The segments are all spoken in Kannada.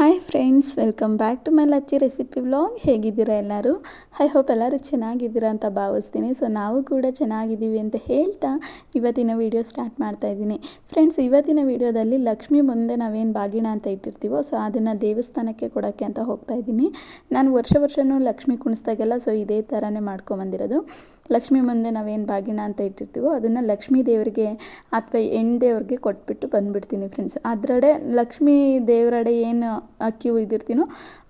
Hi friends welcome back to my Lachchi recipe vlog ಹೇಗಿದ್ದೀರಾ ಎಲ್ಲರೂ? ಐ ಹೋಪ್ ಎಲ್ಲರೂ ಚೆನ್ನಾಗಿದ್ದೀರಾ ಅಂತ ಭಾವಿಸ್ತೀನಿ. ಸೊ ನಾವು ಕೂಡ ಚೆನ್ನಾಗಿದ್ದೀವಿ ಅಂತ ಹೇಳ್ತಾ ಇವತ್ತಿನ ವಿಡಿಯೋ ಸ್ಟಾರ್ಟ್ ಮಾಡ್ತಾ ಇದ್ದೀನಿ. ಫ್ರೆಂಡ್ಸ್ ಇವತ್ತಿನ ವಿಡಿಯೋದಲ್ಲಿ ಲಕ್ಷ್ಮಿ ಮುಂದೆ ನಾವೇನು ಬಾಗಿಣ ಅಂತ ಇಟ್ಟಿರ್ತೀವೋ ಸೊ ಅದನ್ನು ದೇವಸ್ಥಾನಕ್ಕೆ ಕೊಡೋಕ್ಕೆ ಅಂತ ಹೋಗ್ತಾ ಇದ್ದೀನಿ. ನಾನು ವರ್ಷ ವರ್ಷವೂ ಲಕ್ಷ್ಮಿ ಕುಣಿಸ್ದಾಗೆಲ್ಲ ಸೊ ಇದೇ ಥರನೇ ಮಾಡ್ಕೊಂಬಂದಿರೋದು ಲಕ್ಷ್ಮಿ ಮುಂದೆ ನಾವೇನು ಬಾಗಿಣ ಅಂತ ಇಟ್ಟಿರ್ತೀವೋ ಅದನ್ನು ಲಕ್ಷ್ಮೀ ದೇವರಿಗೆ ಅಥವಾ ಹೆಣ್ಣು ದೇವ್ರಿಗೆ ಕೊಟ್ಬಿಟ್ಟು ಬಂದುಬಿಡ್ತೀನಿ ಫ್ರೆಂಡ್ಸ್ ಅದರಡೆ ಲಕ್ಷ್ಮೀ ದೇವರಡೆ ಏನು ಅಕ್ಕಿ ಉಯ್ದಿರ್ತೀನೋ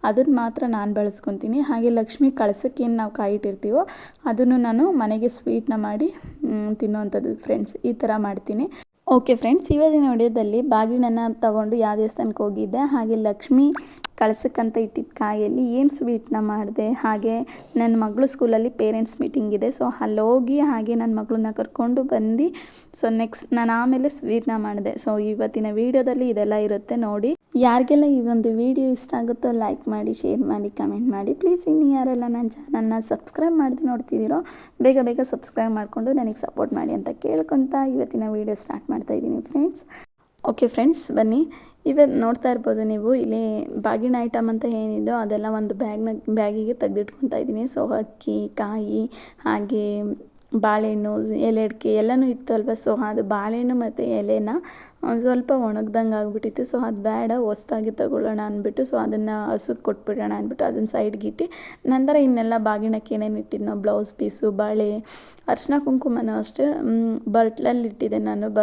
ಅದನ್ನು ಮಾತ್ರ ನಾನು ಬಳಸ್ಕೊತೀನಿ. ಹಾಗೆ ಲಕ್ಷ್ಮಿ ಕಳಸಕ್ಕೇನು ನಾವು ಕಾಯಿಟ್ಟಿರ್ತೀವೋ ಅದನ್ನು ನಾನು ಮನೆಗೆ ಸ್ವೀಟ್ನ ಮಾಡಿ ತಿನ್ನುವಂಥದ್ದು ಫ್ರೆಂಡ್ಸ್ ಈ ಥರ ಮಾಡ್ತೀನಿ. ಓಕೆ ಫ್ರೆಂಡ್ಸ್ ಇವತ್ತಿನ ವಿಡಿಯೋದಲ್ಲಿ ಬಾಗಿಣನ ತಗೊಂಡು ಯಾವ ದೇವಸ್ಥಾನಕ್ಕೆ ಹೋಗಿದ್ದೆ? ಹಾಗೆ ಲಕ್ಷ್ಮಿ ಕಳ್ಸಕ್ಕಂತ ಇಟ್ಟಿದ್ದ ಕಾಯಲ್ಲಿ ಏನು ಸ್ವೀಟ್ನ ಮಾಡಿದೆ? ಹಾಗೆ ನನ್ನ ಮಗಳು ಸ್ಕೂಲಲ್ಲಿ ಪೇರೆಂಟ್ಸ್ ಮೀಟಿಂಗ್ ಇದೆ. ಸೊ ಅಲ್ಲೋಗಿ ಹಾಗೆ ನನ್ನ ಮಗಳನ್ನ ಕರ್ಕೊಂಡು ಬಂದು. ಸೊ ನೆಕ್ಸ್ಟ್ ನಾನು ಆಮೇಲೆ ಸ್ವೀಟ್ನ ಮಾಡಿದೆ. ಸೊ ಇವತ್ತಿನ ವೀಡಿಯೋದಲ್ಲಿ ಇದೆಲ್ಲ ಇರುತ್ತೆ ನೋಡಿ. ಯಾರಿಗೆಲ್ಲ ಈ ಒಂದು ವಿಡಿಯೋ ಇಷ್ಟ ಆಗುತ್ತೋ ಲೈಕ್ ಮಾಡಿ ಶೇರ್ ಮಾಡಿ ಕಮೆಂಟ್ ಮಾಡಿ. ಪ್ಲೀಸ್ ಇನ್ನು ಯಾರೆಲ್ಲ ನನ್ನ ಚಾನಲ್ನ ಸಬ್ಸ್ಕ್ರೈಬ್ ಮಾಡಿ ನೋಡ್ತಿದ್ದೀರೋ, ಬೇಗ ಬೇಗ ಸಬ್ಸ್ಕ್ರೈಬ್ ಮಾಡಿಕೊಂಡು ನನಗೆ ಸಪೋರ್ಟ್ ಮಾಡಿ ಅಂತ ಕೇಳ್ಕೊತ ಇವತ್ತಿನ ವೀಡಿಯೋ ಸ್ಟಾರ್ಟ್ ಮಾಡ್ತಾ ಇದ್ದೀನಿ ಫ್ರೆಂಡ್ಸ್ ಓಕೆ ಫ್ರೆಂಡ್ಸ್ ಬನ್ನಿ. ಇವತ್ತು ನೋಡ್ತಾ ಇರ್ಬೋದು ನೀವು, ಇಲ್ಲಿ ಬಾಗಿನ ಐಟಮ್ ಅಂತ ಏನಿದೆಯೋ ಅದೆಲ್ಲ ಒಂದು ಬ್ಯಾಗ್ನ ಬ್ಯಾಗಿಗೆ ತೆಗೆದಿಟ್ಕೊತಾ ಇದ್ದೀನಿ. ಸೊ ಅಕ್ಕಿ, ಕಾಯಿ, ಹಾಗೆ ಬಾಳೆಹಣ್ಣು, ಎಲೆ ಅಡಿಕೆ ಎಲ್ಲನೂ ಇತ್ತು ಅಲ್ವ ಸೊ ಅದು ಬಾಳೆಹಣ್ಣು ಮತ್ತು ಎಲೆನ ಒಂದು ಸ್ವಲ್ಪ ಒಣಗ್ದಂಗೆ ಆಗಿಬಿಟ್ಟಿತ್ತು. ಸೊ ಅದು ಬೇಡ, ಹೊಸ್ದಾಗಿ ತಗೊಳ್ಳೋಣ ಅಂದ್ಬಿಟ್ಟು ಸೊ ಅದನ್ನು ಹಸುಗೆ ಕೊಟ್ಬಿಡೋಣ ಅಂದ್ಬಿಟ್ಟು ಅದನ್ನು ಸೈಡ್ಗೆ ಇಟ್ಟು, ನಂತರ ಇನ್ನೆಲ್ಲ ಬಾಗಿಣಕ್ಕೆ ಏನೇನು ಇಟ್ಟಿದ್ನೋ ಬ್ಲೌಸ್ ಪೀಸು ಬಾಳೆ, ಅರ್ಶಿನ ಕುಂಕುಮನೂ ಅಷ್ಟೇ ಬರ್ಟ್ಲಲ್ಲಿ ಇಟ್ಟಿದ್ದೆ ನಾನು. ಬ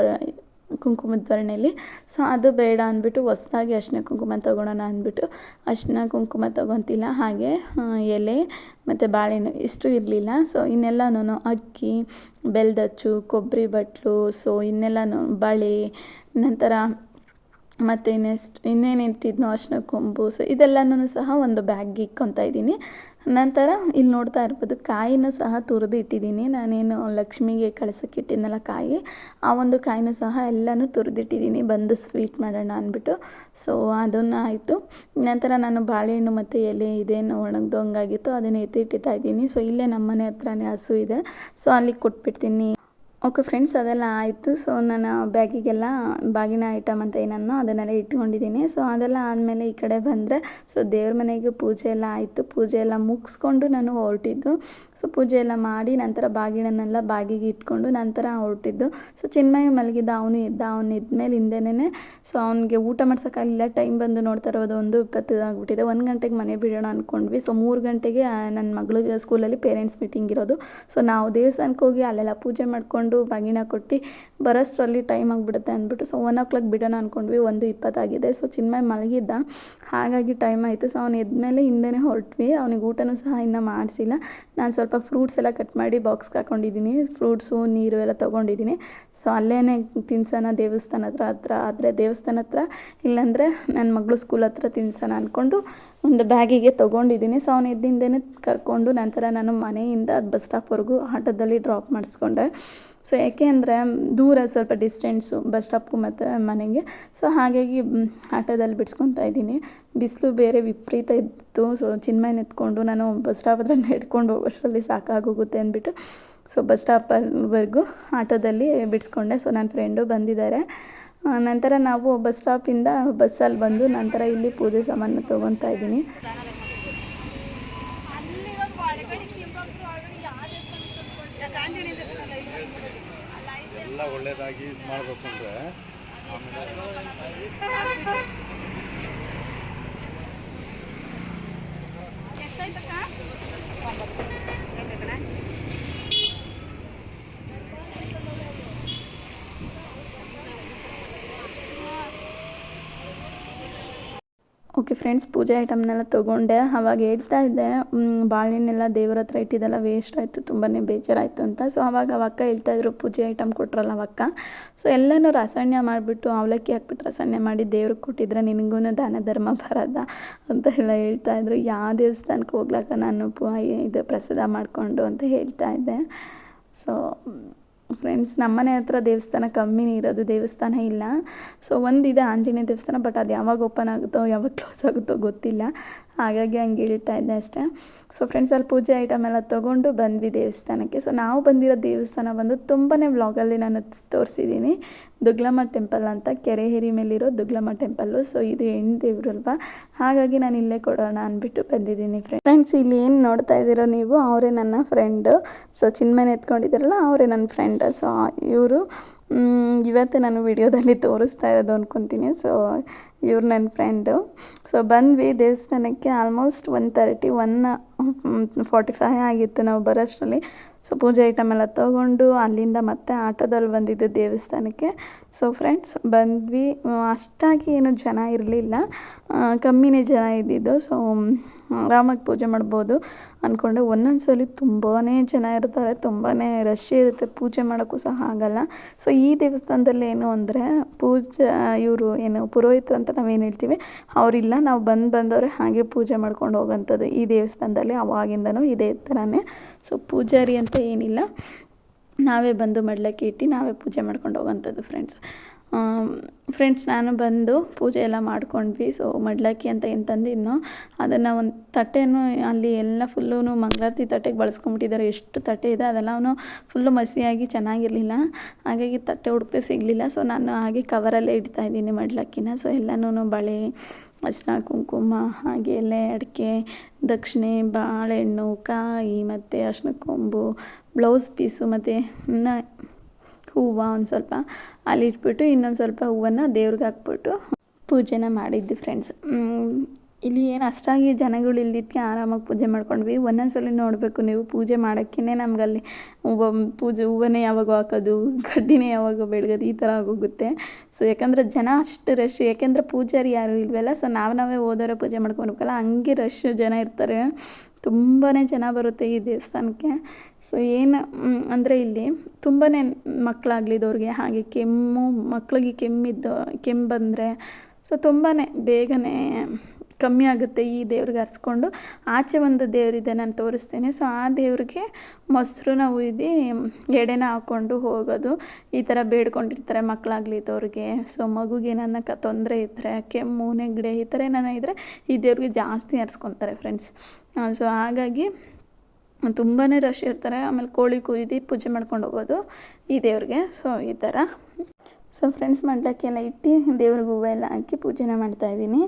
ಕುಂಕುಮದ ಭರಣಿಯಲ್ಲಿ ಸೊ ಅದು ಬೇಡ ಅಂದ್ಬಿಟ್ಟು ಹೊಸ್ದಾಗಿ ಅರಿಶಿನ ಕುಂಕುಮ ತೊಗೊಳೋಣ ಅಂದ್ಬಿಟ್ಟು ಅರಿಶಿನ ಕುಂಕುಮ ತೊಗೊತಿಲ್ಲ. ಹಾಗೆ ಎಲೆ ಮತ್ತು ಬಾಳೆಹಣ್ಣು ಇಷ್ಟು ಇರಲಿಲ್ಲ. ಸೊ ಇನ್ನೆಲ್ಲನೂ ಅಕ್ಕಿ, ಬೆಲ್ದಚ್ಚು, ಕೊಬ್ಬರಿ ಬಟ್ಲು, ಸೊ, ಇನ್ನೆಲ್ಲನೂ ಬಳೆ, ನಂತರ ಮತ್ತು ಇನ್ನೆಷ್ಟು, ಇನ್ನೇನು ಇಟ್ಟಿದ್ನೋ ಅರಿಶಿನ ಕೊಂಬು ಸೊ ಇದೆಲ್ಲನೂ ಸಹ ಒಂದು ಬ್ಯಾಗ್ ಇಕ್ಕೊತಾ ಇದ್ದೀನಿ. ನಂತರ ಇಲ್ಲಿ ನೋಡ್ತಾ ಇರ್ಬೋದು, ಕಾಯಿನೂ ಸಹ ತುರಿದು ಇಟ್ಟಿದ್ದೀನಿ. ನಾನೇನು ಲಕ್ಷ್ಮಿಗೆ ಕಳ್ಸಕ್ಕೆ ಇಟ್ಟಿದ್ನಲ್ಲ ಕಾಯಿ, ಆ ಒಂದು ಕಾಯಿನೂ ಸಹ ಎಲ್ಲನೂ ತುರಿದಿಟ್ಟಿದ್ದೀನಿ ಬಂದು ಸ್ವೀಟ್ ಮಾಡೋಣ ಅಂದ್ಬಿಟ್ಟು ಸೊ ಅದನ್ನು ಆಯಿತು. ನಂತರ ನಾನು ಬಾಳೆಹಣ್ಣು ಮತ್ತು ಎಲೆ ಇದೇನು ಒಣಗ್ದು ಹಂಗಾಗಿತ್ತು ಅದನ್ನು ಎತ್ತಿ ಇಟ್ಟಿರ್ತಾ ಇದ್ದೀನಿ. ಸೊ ಇಲ್ಲೇ ನಮ್ಮ ಮನೆ ಹತ್ರನೇ ಹಸು ಇದೆ ಸೊ ಅಲ್ಲಿಗೆ ಕೊಟ್ಬಿಡ್ತೀನಿ. ಓಕೆ ಫ್ರೆಂಡ್ಸ್ ಅದೆಲ್ಲ ಆಯಿತು. ಸೊ ನನ್ನ ಬ್ಯಾಗಿಗೆಲ್ಲ ಬಾಗಿನ ಐಟಮ್ ಅಂತ ಏನನ್ನೋ ಅದನ್ನೆಲ್ಲ ಇಟ್ಕೊಂಡಿದ್ದೀನಿ. ಸೊ ಅದೆಲ್ಲ ಆದಮೇಲೆ ಈ ಕಡೆ ಬಂದರೆ ಸೊ ದೇವ್ರ ಮನೆಗೆ ಪೂಜೆ ಎಲ್ಲ ಆಯಿತು. ಪೂಜೆ ಎಲ್ಲ ಮುಗಿಸ್ಕೊಂಡು ನಾನು ಹೊರಟಿದ್ದು. ಸೊ ಪೂಜೆ ಎಲ್ಲ ಮಾಡಿ ನಂತರ ಬಾಗಿಣನ್ನೆಲ್ಲ ಬಾಗಿಗೆ ಇಟ್ಕೊಂಡು ನಂತರ ಹೊರಟಿದ್ದು. ಸೊ ಚಿನ್ಮಯ ಮಲಗಿದ್ದ ಅವನು ಎದ್ದ ಅವನು ಎದ್ಮೇಲೆ ಹಿಂದೆನೇ ಸೊ ಅವನಿಗೆ ಊಟ ಮಾಡ್ಸೋಕ್ಕಾಗಲಿಲ್ಲ. ಟೈಮ್ ಬಂದು ನೋಡ್ತಾ ಇರೋದು ಒಂದು ಇಪ್ಪತ್ತು ಆಗಿಬಿಟ್ಟಿದೆ ಒಂದು ಗಂಟೆಗೆ ಮನೆ ಬಿಡೋಣ ಅಂದ್ಕೊಂಡ್ವಿ ಸೊ ಮೂರು ಗಂಟೆಗೆ ನನ್ನ ಮಗಳಿಗೆ ಸ್ಕೂಲಲ್ಲಿ ಪೇರೆಂಟ್ಸ್ ಮೀಟಿಂಗ್ ಇರೋದು. ಸೊ ನಾವು ದೇವಸ್ಥಾನಕ್ಕೆ ಹೋಗಿ ಅಲ್ಲೆಲ್ಲ ಪೂಜೆ ಮಾಡಿಕೊಂಡು ಬಾಗಿನ ಕೊಟ್ಟು ಬರೋಷ್ಟರಲ್ಲಿ ಟೈಮ್ ಆಗಿಬಿಡುತ್ತೆ ಅಂದ್ಬಿಟ್ಟು ಸೊ ಒನ್ ಓ ಕ್ಲಾಕ್ ಬಿಡೋಣ ಅಂದ್ಕೊಂಡ್ವಿ ಒಂದು ಇಪ್ಪತ್ತಾಗಿದೆ ಸೊ ಚಿನ್ಮಯ ಮಲಗಿದ್ದ. ಹಾಗಾಗಿ ಟೈಮ್ ಆಯಿತು. ಸೊ ಅವ್ನು ಎದ್ಮೇಲೆ ಹಿಂದೆನೇ ಹೊರಟ್ವಿ. ಅವನಿಗೆ ಊಟನೂ ಸಹ ಇನ್ನೂ ಮಾಡಿಸಿಲ್ಲ. ನಾನು ಸ್ವಲ್ಪ ಫ್ರೂಟ್ಸ್ ಎಲ್ಲ ಕಟ್ ಮಾಡಿ ಬಾಕ್ಸ್ಗೆ ಹಾಕೊಂಡಿದ್ದೀನಿ. ಫ್ರೂಟ್ಸು ನೀರು ಎಲ್ಲ ತೊಗೊಂಡಿದ್ದೀನಿ. ಸೊ ಅಲ್ಲೇ ತಿನ್ಸೋಣ ದೇವಸ್ಥಾನ ಹತ್ರ ಹತ್ರ ಆದರೆ ದೇವಸ್ಥಾನ ಹತ್ರ ಇಲ್ಲಾಂದರೆ ನನ್ನ ಮಗಳು ಸ್ಕೂಲ್ ಹತ್ರ ತಿನ್ಸೋಣ ಅಂದ್ಕೊಂಡು ಒಂದು ಬ್ಯಾಗಿಗೆ ತೊಗೊಂಡಿದ್ದೀನಿ. ಸೊ ಅವನು ಇದ್ದಿಂದೇ ಕರ್ಕೊಂಡು ನಂತರ ನಾನು ಮನೆಯಿಂದ ಬಸ್ ಸ್ಟಾಪ್ವರೆಗೂ ಆಟೋದಲ್ಲಿ ಡ್ರಾಪ್ ಮಾಡಿಸ್ಕೊಂಡೆ. ಸೊ ಯಾಕೆ ಅಂದರೆ ದೂರ ಸ್ವಲ್ಪ ಡಿಸ್ಟೆನ್ಸು ಬಸ್ ಸ್ಟಾಪ್ಗೂ ಮತ್ತು ಮನೆಗೆ. ಸೊ ಹಾಗಾಗಿ ಆಟೋದಲ್ಲಿ ಬಿಡ್ಸ್ಕೊತಾ ಇದ್ದೀನಿ. ಬಿಸಿಲು ಬೇರೆ ವಿಪರೀತ ಇತ್ತು. ಸೊ ಚಿನ್ಮಯನ ಎತ್ಕೊಂಡು ನಾನು ಬಸ್ ಸ್ಟಾಪ್ ಹತ್ರ ನಡ್ಕೊಂಡು ಹೋಗೋಷ್ಟರಲ್ಲಿ ಸಾಕಾಗೋಗುತ್ತೆ ಅಂದ್ಬಿಟ್ಟು ಸೊ ಬಸ್ ಸ್ಟಾಪಲ್ವರೆಗೂ ಆಟೋದಲ್ಲಿ ಬಿಡಿಸ್ಕೊಂಡೆ. ಸೊ ನನ್ನ ಫ್ರೆಂಡು ಬಂದಿದ್ದಾರೆ. ನಂತರ ನಾವು ಬಸ್ ಸ್ಟಾಪಿಂದ ಬಸ್ಸಲ್ಲಿ ಬಂದು ನಂತರ ಇಲ್ಲಿ ಪೂಜೆ ಸಾಮಾನು ತೊಗೊತಾ ಇದ್ದೀನಿ. ಎಲ್ಲ ಒಳ್ಳೇದಾಗಿ ಇದು ಮಾಡಬೇಕು ಅಂದರೆ. ಓಕೆ ಫ್ರೆಂಡ್ಸ್, ಪೂಜೆ ಐಟಮ್ನೆಲ್ಲ ತೊಗೊಂಡೆ. ಅವಾಗ ಹೇಳ್ತಾ ಇದ್ದೆ ಬಾಳೆಹಣ್ಣೆಲ್ಲ ದೇವ್ರ ಹತ್ರ ಇಟ್ಟಿದ್ದೆಲ್ಲ ವೇಸ್ಟ್ ಆಯಿತು ತುಂಬಾ ಬೇಜಾರಾಯಿತು ಅಂತ. ಸೊ ಅವಾಗ ಅವಕ್ಕ ಹೇಳ್ತಾ ಇದ್ರು, ಪೂಜೆ ಐಟಮ್ ಕೊಟ್ರಲ್ಲ ಅವಕ್ಕ ಸೊ ಎಲ್ಲನೂ ರಾಸಾಯಣ್ಯ ಮಾಡಿಬಿಟ್ಟು ಅವಲಕ್ಕಿ ಹಾಕ್ಬಿಟ್ಟು ರಸಣ್ಯ ಮಾಡಿ ದೇವ್ರಿಗೆ ಕೊಟ್ಟಿದ್ರೆ ನಿನಗೂ ದಾನ ಧರ್ಮ ಬರೋದ ಅಂತ ಎಲ್ಲ ಹೇಳ್ತಾ ಇದ್ರು. ಯಾವ ದೇವಸ್ಥಾನಕ್ಕೆ ಹೋಗ್ಲಾಕ ನಾನು ಇದು ಪ್ರಸಾದ ಮಾಡಿಕೊಂಡು ಅಂತ ಹೇಳ್ತಾ ಇದ್ದೆ. ಸೊ ಫ್ರೆಂಡ್ಸ್ ನಮ್ಮನೆ ಹತ್ರ ದೇವಸ್ಥಾನ ಕಮ್ಮಿನೇ ಇರೋದು, ದೇವಸ್ಥಾನ ಇಲ್ಲ. ಸೊ ಒಂದಿದೆ ಆಂಜನೇಯ ದೇವಸ್ಥಾನ ಬಟ್ ಅದು ಯಾವಾಗ ಓಪನ್ ಆಗುತ್ತೋ, ಯಾವಾಗ ಕ್ಲೋಸ್ ಆಗುತ್ತೋ ಗೊತ್ತಿಲ್ಲ. ಹಾಗಾಗಿ ಹಂಗೆ ಹೇಳ್ತಾ ಇದ್ದೆ ಅಷ್ಟೇ. ಸೊ ಫ್ರೆಂಡ್ಸ್ ಅಲ್ಲಿ ಪೂಜೆ ಐಟಮ್ ಎಲ್ಲ ತೊಗೊಂಡು ಬಂದ್ವಿ ದೇವಸ್ಥಾನಕ್ಕೆ. ಸೊ ನಾವು ಬಂದಿರೋ ದೇವಸ್ಥಾನ ಬಂದು ತುಂಬಾ ವ್ಲಾಗಲ್ಲಿ ನಾನು ತೋರಿಸಿದ್ದೀನಿ. ದುಗ್ಲಮ್ಮ ಟೆಂಪಲ್ ಅಂತ ಕೆರೆ ಹಿರಿ ಮೇಲಿರೋ ದುಗ್ಲಮ್ಮ ಟೆಂಪಲ್ಲು ಸೊ ಇದು ಹೆಣ್ಣು ದೇವರು ಅಲ್ವಾ? ಹಾಗಾಗಿ ನಾನು ಇಲ್ಲೇ ಕೊಡೋಣ ಅಂದ್ಬಿಟ್ಟು ಬಂದಿದ್ದೀನಿ ಫ್ರೆಂಡ್ ಫ್ರೆಂಡ್ಸ್ ಇಲ್ಲಿ ಏನು ನೋಡ್ತಾ ಇದ್ದೀರೋ ನೀವು, ಅವರೇ ನನ್ನ ಫ್ರೆಂಡು ಸೊ ಚಿನ್ಮನೆ ಎತ್ಕೊಂಡಿದ್ದೀರಲ್ಲ, ಅವರೇ ನನ್ನ ಫ್ರೆಂಡ್ ಸೊ ಇವರು ಇವತ್ತೇ ನಾನು ವಿಡಿಯೋದಲ್ಲಿ ತೋರಿಸ್ತಾ ಇರೋದು ಅಂದ್ಕೊತೀನಿ ಸೊ ಇವ್ರು ನನ್ನ ಫ್ರೆಂಡು ಸೊ ಬಂದ್ವಿ ದೇವಸ್ಥಾನಕ್ಕೆ almost one thirty one forty five ಆಗಿತ್ತು ನಾವು ಬರೋಷ್ಟರಲ್ಲಿ. ಸೊ ಪೂಜೆ ಐಟಮ್ ಎಲ್ಲ ತೊಗೊಂಡು ಅಲ್ಲಿಂದ ಮತ್ತೆ ಆಟೋದಲ್ಲಿ ಬಂದಿದ್ದು ದೇವಸ್ಥಾನಕ್ಕೆ. ಸೊ ಫ್ರೆಂಡ್ಸ್ ಬಂದ್ವಿ. ಅಷ್ಟಾಗಿ ಏನು ಜನ ಇರಲಿಲ್ಲ. ಕಮ್ಮಿನೇ ಜನ ಇದ್ದಿದ್ದು. ಸೊ ಆರಾಮಾಗಿ ಪೂಜೆ ಮಾಡ್ಬೋದು ಅಂದ್ಕೊಂಡೆ ಒಂದೊಂದು ಸಲ ತುಂಬಾ ಜನ ಇರ್ತಾರೆ. ತುಂಬಾ ರಶ್ ಇರುತ್ತೆ. ಪೂಜೆ ಮಾಡೋಕ್ಕೂ ಸಹ ಆಗಲ್ಲ. ಸೊ ಈ ದೇವಸ್ಥಾನದಲ್ಲಿ ಏನು ಅಂದರೆ ಪೂಜೆ, ಇವರು ಏನು ಪುರೋಹಿತರು ಅಂತ ನಾವೇನು ಹೇಳ್ತೀವಿ? ಅವರಿಲ್ಲ, ನಾವು ಬಂದು ಬಂದವರೇ ಹಾಗೆ ಪೂಜೆ ಮಾಡ್ಕೊಂಡು ಹೋಗೋಂಥದ್ದು ಈ ದೇವಸ್ಥಾನದಲ್ಲಿ ಅವಾಗಿಂದನೂ ಇದೇ ಥರನೇ ಸೊ ಪೂಜಾರಿ ಅಂತ ಏನಿಲ್ಲ. ನಾವೇ ಬಂದು ಮಡ್ಲಕ್ಕೆ ಇಟ್ಟು ನಾವೇ ಪೂಜೆ ಮಾಡ್ಕೊಂಡು ಹೋಗೋಂಥದ್ದು ಫ್ರೆಂಡ್ಸ್ ಫ್ರೆಂಡ್ಸ್ ನಾನು ಬಂದು ಪೂಜೆ ಎಲ್ಲ ಮಾಡ್ಕೊಂಡ್ವಿ. ಸೊ ಮಡ್ಲಕ್ಕಿ ಅಂತ ಏನು ತಂದಿದ್ನೋ ಅದನ್ನು ಒಂದು ತಟ್ಟೆನೂ ಅಲ್ಲಿ ಎಲ್ಲ ಫುಲ್ಲೂ ಮಂಗಳಾರತಿ ತಟ್ಟೆಗೆ ಬಳಸ್ಕೊಂಬಿಟ್ಟಿದ್ದಾರೆ ಎಷ್ಟು ತಟ್ಟೆ ಇದೆ ಅದೆಲ್ಲ ಅವನು ಫುಲ್ಲು ಮಸಿಯಾಗಿ ಚೆನ್ನಾಗಿರಲಿಲ್ಲ. ಹಾಗಾಗಿ ತಟ್ಟೆ ಉಡುಪೆ ಸಿಗಲಿಲ್ಲ. ಸೊ ನಾನು ಹಾಗೆ ಕವರಲ್ಲೇ ಇಡ್ತಾ ಇದ್ದೀನಿ ಮಡ್ಲಕ್ಕಿನ. ಸೊ ಎಲ್ಲನೂ ಬಳೆ ಅರಿಶಿನ ಕುಂಕುಮ, ಹಾಗೆ ಎಲೆ, ಅಡಿಕೆ, ದಕ್ಷಿಣೆ, ಬಾಳೆಹಣ್ಣು, ಕಾಯಿ ಮತ್ತು ಅರ್ಶಿನ ಕೊಂಬು ಬ್ಲೌಸ್ ಪೀಸು ಮತ್ತು ಹೂವು ಒಂದು ಸ್ವಲ್ಪ ಅಲ್ಲಿ ಇಟ್ಬಿಟ್ಟು ಇನ್ನೊಂದು ಸ್ವಲ್ಪ ಹೂವನ್ನು ದೇವ್ರಿಗೆ ಹಾಕ್ಬಿಟ್ಟು ಪೂಜೆನ ಮಾಡಿದ್ದು ಫ್ರೆಂಡ್ಸ್ ಇಲ್ಲಿ ಏನು ಅಷ್ಟಾಗಿ ಜನಗಳು ಇಲ್ದಿದ್ದಕ್ಕೆ ಆರಾಮಾಗಿ ಪೂಜೆ ಮಾಡ್ಕೊಂಡ್ವಿ. ಒಂದೊಂದು ಸಲ ನೋಡಬೇಕು ನೀವು ಪೂಜೆ ಮಾಡೋಕ್ಕೇ ನಮಗಲ್ಲಿ ಹೂವು, ಪೂಜೆ ಹೂವನ್ನೇ ಯಾವಾಗ ಹಾಕೋದು, ಕಡ್ಡಿನೇ ಯಾವಾಗ ಬೆಳಗೋದು ಈ ಥರ ಆಗೋಗುತ್ತೆ. ಸೊ ಯಾಕಂದರೆ ಜನ ಅಷ್ಟು ರಶ್ ಯಾಕೆಂದರೆ ಪೂಜಾರಿ ಯಾರು ಇಲ್ವಲ್ಲ ಸೊ ನಾವು ನಾವೇ ಹೋದವರೇ ಪೂಜೆ ಮಾಡ್ಕೊಬೇಕಲ್ಲ ಹಂಗೆ ರಶ್ ಜನ ಇರ್ತಾರೆ. ತುಂಬಾ ಜನ ಬರುತ್ತೆ ಈ ದೇವಸ್ಥಾನಕ್ಕೆ. ಸೊ ಏನು ಅಂದರೆ ಇಲ್ಲಿ ತುಂಬಾ ಮಕ್ಕಳಾಗ್ಲಿದವ್ರಿಗೆ ಹಾಗೆ ಕೆಮ್ಮು ಮಕ್ಕಳಿಗೆ ಕೆಮ್ಮಿದ್ದು, ಕೆಮ್ಮು ಬಂದರೆ ಸೊ ತುಂಬಾ ಬೇಗನೆ ಕಮ್ಮಿ ಆಗುತ್ತೆ ಈ ದೇವ್ರಿಗೆ ಹರಿಸ್ಕೊಂಡು ಆಚೆ ಒಂದು ದೇವರಿದೆ ನಾನು ತೋರಿಸ್ತೇನೆ. ಸೊ ಆ ದೇವ್ರಿಗೆ ಮೊಸರನ್ನ ಉಯ್ದು ಎಡೆನ ಹಾಕ್ಕೊಂಡು ಹೋಗೋದು. ಈ ಥರ ಬೇಡ್ಕೊಂಡಿರ್ತಾರೆ ಮಕ್ಕಳಾಗ್ಲಿದ್ದವ್ರಿಗೆ ಸೊ ಮಗುಗೆ ನನ್ನ ಕ ತೊಂದರೆ ಇದ್ದರೆ ಕೆಮ್ಮು, ನೆಗಡೆ ಈ ಥರ ಏನಾನ ಇದ್ದರೆ ಈ ದೇವ್ರಿಗೆ ಜಾಸ್ತಿ ಹರಿಸ್ಕೊತಾರೆ ಫ್ರೆಂಡ್ಸ್ ಸೊ ಹಾಗಾಗಿ ತುಂಬಾ ರಶ್ ಇರ್ತಾರೆ. ಆಮೇಲೆ ಕೋಳಿ ಕುಯ್ದು ಪೂಜೆ ಮಾಡ್ಕೊಂಡು ಹೋಗೋದು ಈ ದೇವ್ರಿಗೆ. ಸೊ ಈ ಥರ ಸೊ ಫ್ರೆಂಡ್ಸ್ ಮಂಟಕ್ಕೆಲ್ಲ ಇಟ್ಟು ದೇವ್ರಿಗೆ ಹೂವೆಲ್ಲ ಹಾಕಿ ಪೂಜೆನ ಮಾಡ್ತಾಯಿದ್ದೀನಿ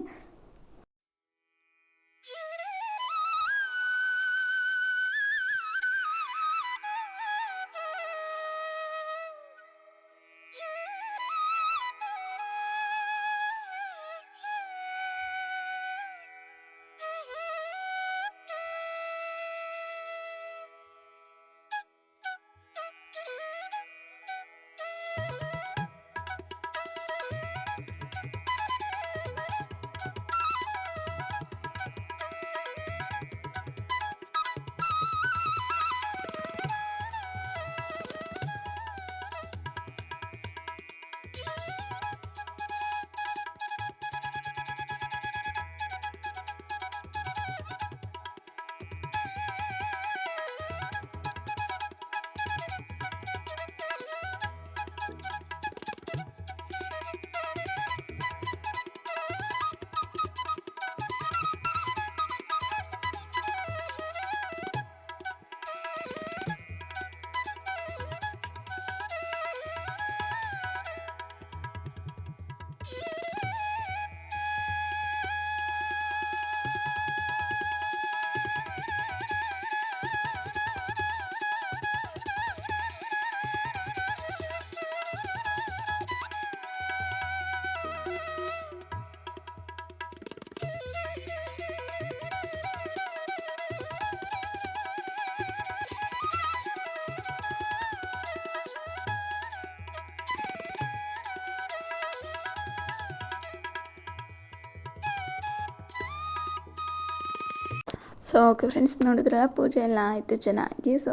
ಸೊ ಓಕೆ ಫ್ರೆಂಡ್ಸ್ ನೋಡಿದ್ರಲ್ಲ ಪೂಜೆ ಎಲ್ಲ ಆಯಿತು ಚೆನ್ನಾಗಿ. ಸೊ